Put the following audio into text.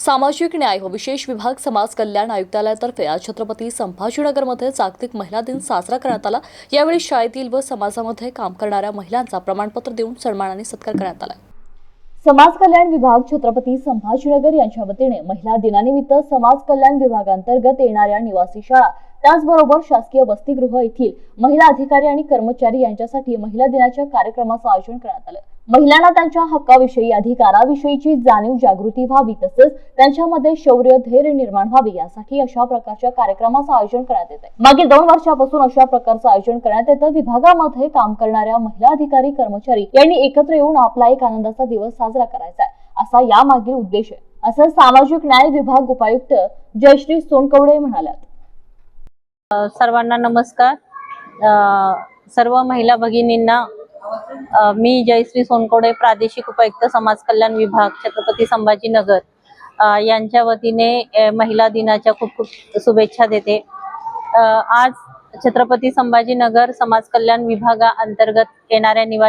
सामाजिक न्याय व विशेष विभाग समाज कल्याण आयुक्तालयातर्फे आज छत्रपती संभाजीनगरमध्ये जागतिक महिला दिन साजरा करण्यात आला. यावेळी शाळेतील व समाजामध्ये काम करणाऱ्या महिलांचा प्रमाणपत्र देऊन सन्मानाने सत्कार करण्यात आला. समाज कल्याण विभाग छत्रपती संभाजीनगर यांच्या वतीने महिला दिनानिमित्त समाज कल्याण विभागांतर्गत येणाऱ्या निवासी शाळा त्याचबरोबर शासकीय वसतिगृह येथील महिला अधिकारी आणि कर्मचारी यांच्यासाठी महिला दिनाच्या कार्यक्रमाचं आयोजन करण्यात आलं. महिलांना त्यांच्या हक्काविषयी अधिकाराविषयीची जाणीव जागृती व्हावी तसेच त्यांच्यामध्ये शौर्य धैर्य निर्माण व्हावे यासाठी अशा प्रकारच्या कार्यक्रमाचं आयोजन करण्यात येत आहे मागील दोन वर्षापासून अशा प्रकारचं आयोजन करण्यात येतं. विभागामध्ये काम करणाऱ्या महिला अधिकारी कर्मचारी यांनी एकत्र येऊन आपला एक आनंदाचा दिवस साजरा करायचा आहे. असा यामागील उद्देश आहे. असं सामाजिक न्याय विभाग उपायुक्त जयश्री सोनकवडे म्हणाल्यात सर्वांना नमस्कार. सर्व महिला भगिनींना मी जयश्री सोनकोडे प्रादेशिक उपायुक्त समाज कल्याण विभाग छत्रपती संभाजीनगर. यांच्या वतीने महिला दिनाच्या खूप खूप शुभेच्छा देते. आज छत्रपती संभाजीनगर समाज कल्याण विभागाअंतर्गत येणाऱ्या निवासी